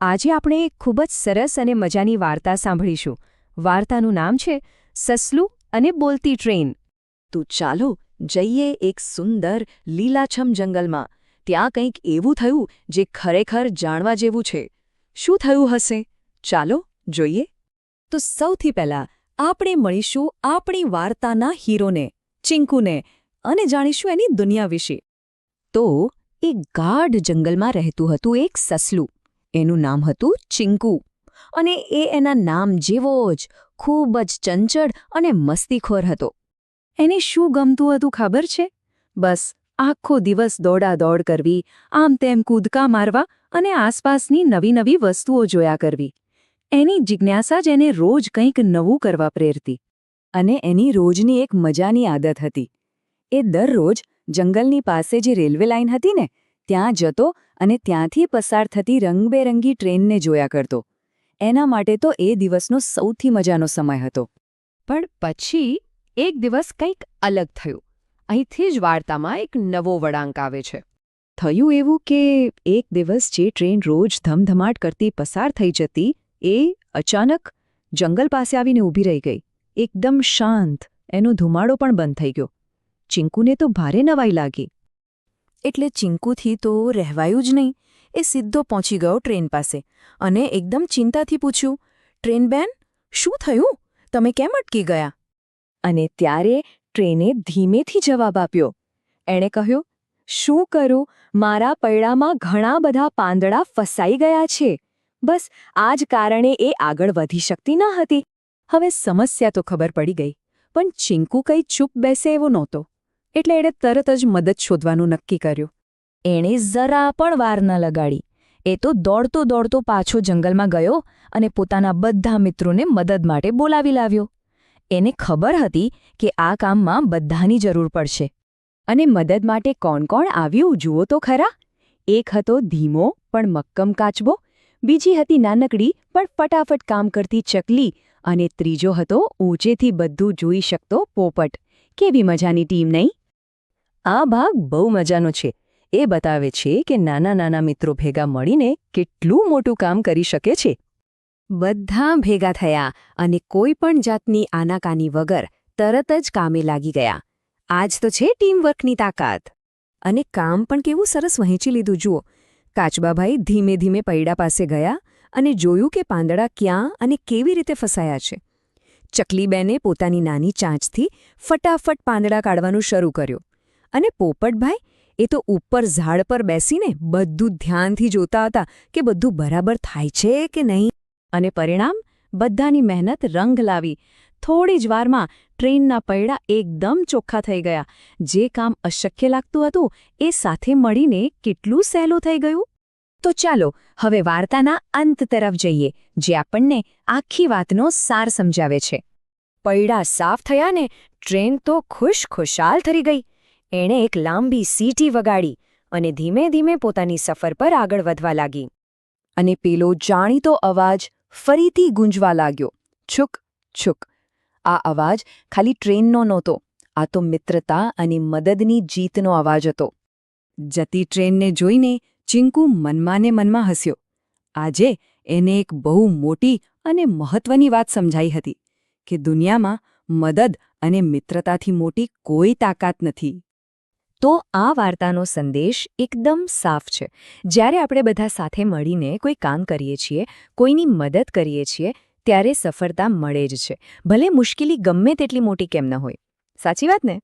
આજે આપણે એક ખૂબ જ સરસ અને મજાની વાર્તા સાંભળીશું. વાર્તાનું નામ છે સસલું અને બોલતી ટ્રેન. તો ચાલો જઈએ એક સુંદર, લીલાછમ જંગલમાં. ત્યાં કંઈક એવું થયું જે ખરેખર જાણવા જેવું છે. શું થયું હશે? ચાલો જોઈએ. તો સૌથી પહેલા આપણે મળીશું આપણી વાર્તાના હીરોને, ચિંકુને અને જાણીશું એની દુનિયા વિશે. તો એ ગાઢ જંગલમાં રહેતું હતું એક સસલું. એનું નામ હતું ચિંકુ. અને એ એના નામ જેવો જ ખૂબ જ ચંચળ અને મસ્તીખોર હતો. એને શું ગમતું હતું ખબર છે? બસ, આખો દિવસ દોડાદોડ કરવી, આમ તેમ કૂદકા મારવા અને આસપાસની નવી નવી વસ્તુઓ જોયા કરવી. એની જિજ્ઞાસા જ એને રોજ કંઈક નવું કરવા પ્રેરતી. અને એની રોજની એક મજાની આદત હતી. એ દરરોજ જંગલની પાસે જે રેલવે લાઇન હતી ને ત્યાં જતો અને ત્યાંથી પસાર થતી રંગબેરંગી ટ્રેનને જોયા કરતો. એના માટે તો એ દિવસનો સૌથી મજાનો સમય હતો. પણ પછી એક દિવસ કંઈક અલગ થયું. અહીંથી જ વાર્તામાં એક નવો વળાંક આવે છે. થયું એવું કે એક દિવસ જે ટ્રેન રોજ ધમધમાટ કરતી પસાર થઈ જતી, એ અચાનક જંગલ પાસે આવીને ઊભી રહી ગઈ. એકદમ શાંત. એનો ધુમાડો પણ બંધ થઈ ગયો. ચિંકુને તો ભારે નવાઈ લાગી. એટલે ચિંકુથી તો રહેવાયું જ નહીં. એ સીધો પહોંચી ગયો ટ્રેન પાસે અને એકદમ ચિંતાથી પૂછ્યું, ટ્રેન બેન, શું થયું? તમે કેમ અટકી ગયા? અને ત્યારે ટ્રેને ધીમેથી જવાબ આપ્યો. એણે કહ્યું, શું કરું? મારા પૈડામાં ઘણા બધા પાંદડા ફસાઈ ગયા છે. બસ આ જ કારણે એ આગળ વધી શકતી ન હતી. હવે સમસ્યા તો ખબર પડી ગઈ, પણ ચિંકુ કંઈ ચૂપ બેસે એવો નહોતો. એટલે એણે તરત જ મદદ શોધવાનું નક્કી કર્યું. એણે જરા પણ વાર ન લગાડી. એ તો દોડતો દોડતો પાછો જંગલમાં ગયો અને પોતાના બધા મિત્રોને મદદ માટે બોલાવી લાવ્યો. એને ખબર હતી કે આ કામમાં બધાની જરૂર પડશે. અને મદદ માટે કોણ કોણ આવ્યું જુઓ તો ખરા. એક હતો ધીમો, પણ મક્કમ કાચબો. બીજી હતી નાનકડી, પણ ફટાફટ કામ કરતી ચકલી. અને ત્રીજો હતો ઊંચેથી બધું જોઈ શકતો પોપટ. કેવી મજાની ટીમ નહીં? આ ભાગ બહુ મજાનો છે. એ બતાવે છે કે નાના નાના મિત્રો ભેગા મળીને કેટલું મોટું કામ કરી શકે છે. બધા ભેગા થયા અને કોઈ પણ જાતની આનાકાની વગર તરત જ કામે લાગી ગયા. આજ તો છે ટીમવર્કની તાકાત. અને કામ પણ કેવું સરસ વહેંચી લીધું, જુઓ. કાચબાભાઈ ધીમે ધીમે પૈડા પાસે ગયા અને જોયું કે પાંદડા ક્યાં અને કેવી રીતે ફસાયા છે. ચકલીબેને પોતાની નાની ચાંચથી ફટાફટ પાંદડા કાઢવાનું શરૂ કર્યું. અને પોપટભાઈ, એ તો ઉપર ઝાડ પર બેસીને બધું ધ્યાનથી જોતા હતા કે બધું બરાબર થાય છે કે નહીં. અને પરિણામ? બધાની મહેનત રંગ લાવી. થોડી જ વારમાં ટ્રેનના પૈડા એકદમ ચોખ્ખા થઈ ગયા. જે કામ અશક્ય લાગતું હતું, એ સાથે મળીને કેટલું સહેલું થઈ ગયું? તો ચાલો, હવે વાર્તાના અંત તરફ જઈએ, જે આપણને આખી વાતનો સાર સમજાવે છે. પૈડા સાફ થયા ને ટ્રેન તો ખુશખુશાલ થરી ગઈ. એણે એક લાંબી સીટી વગાડી અને ધીમે ધીમે પોતાની સફર પર આગળ વધવા લાગી. અને પેલો જાણીતો અવાજ ફરીથી ગુંજવા લાગ્યો. છુક છુક. આ અવાજ ખાલી ટ્રેનનો નહોતો, આ તો મિત્રતા અને મદદની જીતનો અવાજ હતો. જતી ટ્રેનને જોઈને ચિંકુ મનમાંને મનમાં હસ્યો. આજે એને એક બહુ મોટી અને મહત્વની વાત સમજાઈ હતી, કે દુનિયામાં મદદ અને મિત્રતાથી મોટી કોઈ તાકાત નથી. તો આ વાર્તાનો સંદેશ એકદમ સાફ છે. જ્યારે આપણે બધા સાથે મળીને કોઈ કામ કરીએ છીએ, કોઈની મદદ કરીએ છીએ, ત્યારે સફળતા મળે જ છે. ભલે મુશ્કેલી ગમે તેટલી મોટી કેમ ન હોય. સાચી વાત ને?